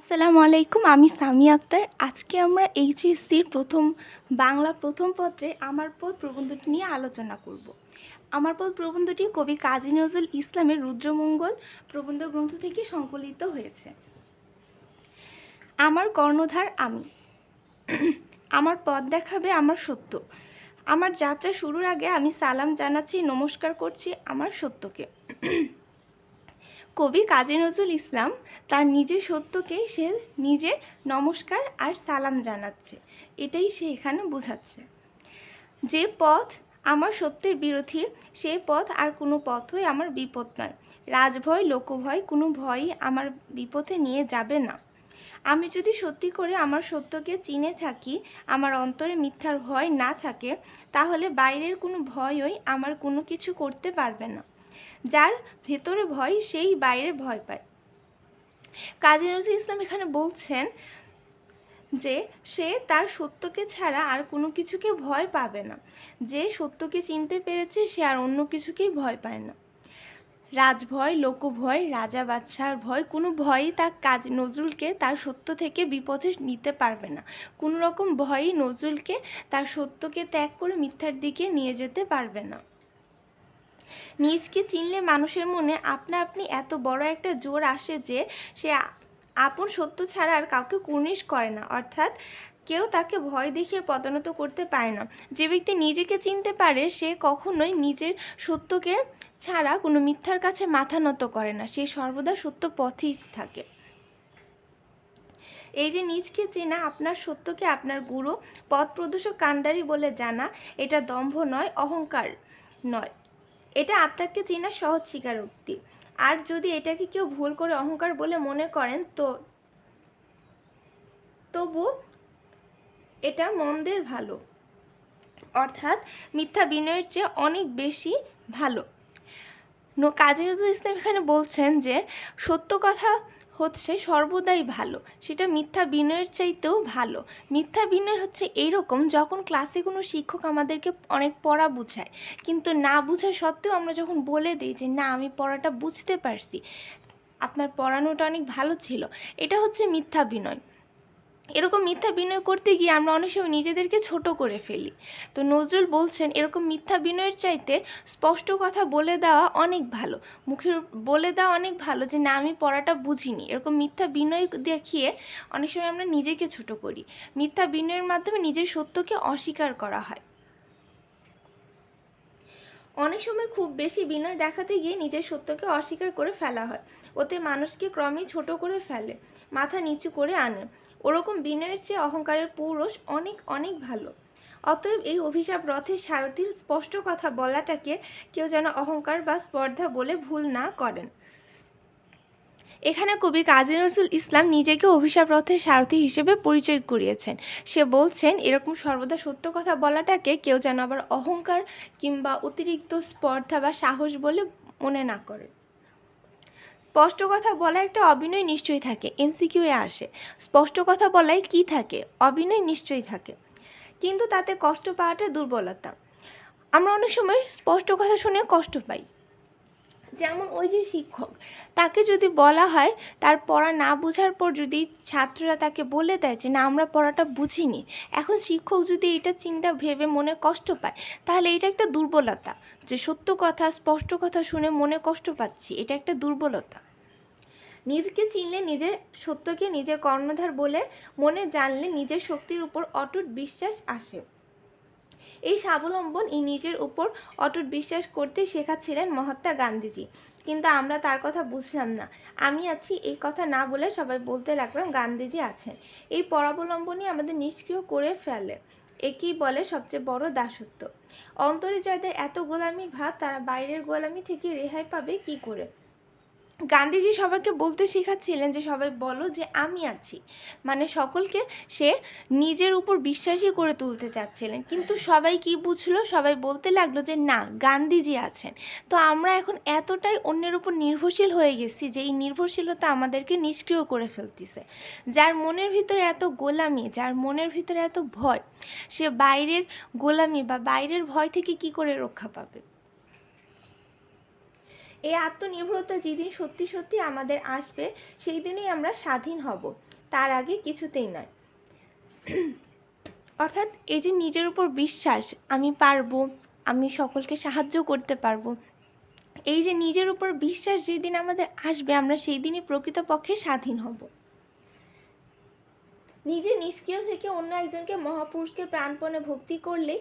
আসসালামু আলাইকুম, আমি সামি আক্তার। আজকে আমরা এইচএসসির প্রথম, বাংলা প্রথম পত্রে আমার পদ প্রবন্ধটি নিয়ে আলোচনা করব। আমার পদ প্রবন্ধটি কবি কাজী নজরুল ইসলামের রুদ্রমঙ্গল প্রবন্ধ গ্রন্থ থেকে সংকলিত হয়েছে। আমার কর্ণধার আমি। আমার পথ দেখাবে আমার সত্য। আমার যাত্রা শুরুর আগে আমি সালাম জানাচ্ছি, নমস্কার করছি আমার সত্যকে। কবি কাজী নজরুল ইসলাম তার নিজের সত্যকে সে নিজে নমস্কার আর সালাম জানাচ্ছে। এটাই সে এখানে বোঝাচ্ছে। যে পথ আমার সত্যের বিরোধী সেই পথ আর কোনো পথই আমার বিপদ নয়। রাজভয়, লোকভয়, কোনো ভয়ই আমার বিপথে নিয়ে যাবে না। আমি যদি সত্যি করে আমার সত্যকে চিনে থাকি, আমার অন্তরে মিথ্যার ভয় না থাকে, তাহলে বাইরের কোনো ভয়ই আমার কোনো কিছু করতে পারবে না। যার ভেতরে ভয়, সেই বাইরে ভয় পায়। কাজী নজরুল ইসলাম এখানে বলছেন যে, সে তার সত্যকে ছাড়া আর কোনো কিছুকে ভয় পাবে না। যে সত্যকে চিনতে পেরেছে, সে আর অন্য কিছুকেই ভয় পায় না। রাজভয়, লোকভয়, রাজা বাদশার ভয়, কোনো ভয়ই তার কাজ নজরুলকে তার সত্য থেকে বিপথে নিতে পারবে না। কোনো রকম ভয়ই নজরুলকে তার সত্যকে ত্যাগ করে মিথ্যার দিকে নিয়ে যেতে পারবে না। নিজকে চিনলে মানুষের মনে আপনা আপনি এত বড় একটা জোর আসে যে সে আপন সত্য ছাড়া আর কাউকে কুর্নিশ করে না। অর্থাৎ কেউ তাকে ভয় দেখিয়ে পদানত করতে পারে না। যে ব্যক্তি নিজেকে চিনতে পারে, সে কখনোই নিজের সত্যকে ছাড়া কোনো মিথ্যার কাছে মাথা নত করে না। সে সর্বদা সত্য পথেই থাকে। এই যে নিজকে চেনা, আপনার সত্যকে আপনার গুরু পথ প্রদর্শক কাণ্ডারি বলে জানা, এটা দম্ভ নয়, অহংকার নয়। এটা আত্মাকে চেনার সহজ স্বীকারোক্তি। আর যদি এটাকে কেউ ভুল করে অহংকার বলে মনে করেন, তো তবু এটা মন্দের ভালো। অর্থাৎ মিথ্যা বিনয়ের চেয়ে অনেক বেশি ভালো। কাজী নজরুল ইসলাম এখানে বলছেন যে, সত্য কথা হচ্ছে সর্বদাই ভালো। সেটা মিথ্যা বিনয়ের চাইতেও ভালো। মিথ্যা বিনয় হচ্ছে এইরকম যখন ক্লাসে কোনো শিক্ষক আমাদেরকে অনেক পড়া বুঝায়, কিন্তু না বোঝা সত্ত্বেও আমরা যখন বলে দিই যে, না, আমি পড়াটা বুঝতে পারছি। আপনার পড়ানোটা অনেক ভালো ছিল। এটা হচ্ছে মিথ্যা বিনয়। এরকম মিথ্যা বিনয় করতে গিয়ে আমরা অনেক সময় নিজেদেরকে ছোট করে ফেলি। তো নজরুল বলছেন, এরকম মিথ্যা বিনয়ের চাইতে স্পষ্ট কথা বলে দেওয়া অনেক ভালো। মুখের বলে দেওয়া অনেক ভালো যে, না, আমি পড়াটা বুঝিনি। এরকম মিথ্যা বিনয় দেখিয়ে অনেক সময় আমরা নিজেকে ছোট করি। মিথ্যা বিনয়ের মাধ্যমে নিজের সত্যকে অস্বীকার করা হয়। অনেক সময় খুব বেশি বিনয় দেখাতে গিয়ে নিজের সত্যকে অস্বীকার করে ফেলা হয়। ওতে মানুষকে ক্রমেই ছোট করে ফেলে, মাথা নিচু করে আনে। ওরকম বিনয়ের চেয়ে অহংকারের পৌরষ অনেক অনেক ভালো। অতএব এই অভিশাপ রথের সারথীর স্পষ্ট কথা বলাটাকে কেউ যেন অহংকার বা স্পর্ধা বলে ভুল না করেন। এখানে কবি কাজী নজরুল ইসলাম নিজেকে অভিশাপ রথের সারথি হিসেবে পরিচয় করিয়েছেন। সে বলছেন, এরকম সর্বদা সত্য কথা বলাটাকে কেউ যেন আবার অহংকার কিংবা অতিরিক্ত স্পর্ধা বা সাহস বলে মনে না করে। স্পষ্ট কথা বলা একটা অভিনয় নিশ্চয়ই থাকে এমসিকিউয়ে আসে। স্পষ্ট কথা বলায় কি থাকে, অভিনয় নিশ্চয়ই থাকে। কিন্তু তাতে কষ্ট পাওয়াটা দুর্বলতা। আমরা অনেক সময় স্পষ্ট কথা শুনে কষ্ট পাই। যেমন ওই যে শিক্ষক, তাকে যদি বলা হয়, তার পড়া না বোঝার পর যদি ছাত্ররা তাকে বলে দেয় যে, না, আমরা পড়াটা বুঝিনি। এখন শিক্ষক যদি এটা চিন্তা ভেবে মনে কষ্ট পায়, তাহলে এটা একটা দুর্বলতা। যে সত্য কথা, স্পষ্ট কথা শুনে মনে কষ্ট পাচ্ছি, এটা একটা দুর্বলতা। নিজকে চিনলে নিজের সত্যকে নিজের কর্ণধার বলে মনে জানলে নিজের শক্তির উপর অটুট বিশ্বাস আসে। এই স্বাবলম্বন এই নিজের উপর অটুট বিশ্বাস করতে শেখাচ্ছিলেন মহাত্মা গান্ধীজি। কিন্তু আমরা তার কথা বুঝলাম না। আমি আছি এই কথা না বলে সবাই বলতে লাগলাম গান্ধীজি আছেন। এই পরাবলম্বনই আমাদের নিষ্ক্রিয় করে ফেলে। একেই বলে সবচেয়ে বড় দাসত্ব। অন্তরে যাদের এত গোলামি ভাব, তারা বাইরের গোলামি থেকে রেহাই পাবে কি করে? গান্ধীজি সবাইকে বলতে শেখাচ্ছিলেন যে, সবাই বলো যে, আমি আছি। মানে সকলকে সে নিজের উপর বিশ্বাসী করে তুলতে চাচ্ছিলেন। কিন্তু সবাই কি বুঝলো? সবাই বলতে লাগল যে, না, গান্ধীজি আছেন। তো আমরা এখন এতটাই অন্যের উপর নির্ভরশীল হয়ে গেছি যে, এই নির্ভরশীলতা আমাদেরকে নিষ্ক্রিয় করে ফেলতেছে। যার মনের ভিতরে এত গোলামি, যার মনের ভিতরে এত ভয়, সে বাইরের গোলামি বা বাইরের ভয় থেকে কি করে রক্ষা পাবে? এই আত্মনির্ভরতা যেদিন সত্যি সত্যি আমাদের আসবে সেই দিনই আমরা স্বাধীন হব। তার আগে কিছুতেই নয়। অর্থাৎ এই যে নিজের উপর বিশ্বাস, আমি পারব, আমি সকলকে সাহায্য করতে পারব, এই যে নিজের উপর বিশ্বাস যেদিন আমাদের আসবে, আমরা সেই দিনই প্রকৃতপক্ষে স্বাধীন হব। নিজে নিষ্ক্রিয় থেকে অন্য একজনকে মহাপুরুষকে প্রাণপণে ভক্তি করলে